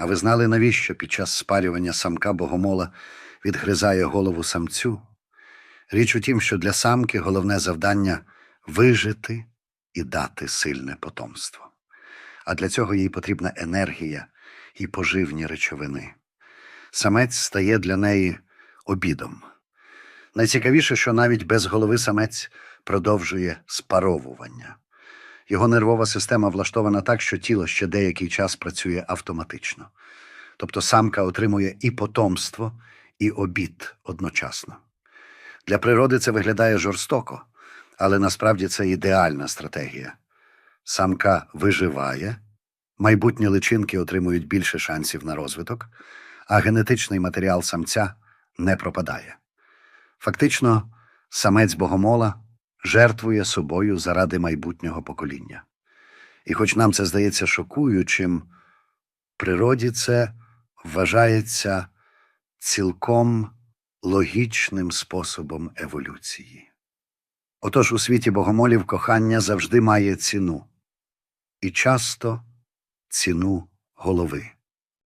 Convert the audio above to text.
А ви знали, навіщо під час спарювання самка богомола відгризає голову самцю? Річ у тім, що для самки головне завдання вижити і дати сильне потомство. А для цього їй потрібна енергія і поживні речовини. Самець стає для неї обідом. Найцікавіше, що навіть без голови самець продовжує спаровування. Його нервова система влаштована так, що тіло ще деякий час працює автоматично. Тобто самка отримує і потомство, і обід одночасно. Для природи це виглядає жорстоко, але насправді це ідеальна стратегія. Самка виживає, майбутні личинки отримують більше шансів на розвиток, а генетичний матеріал самця не пропадає. Фактично, самець богомола жертвує собою заради майбутнього покоління. І хоч нам це здається шокуючим, в природі це вважається цілком логічним способом еволюції. Отож у світі богомолів кохання завжди має ціну, і часто ціну голови.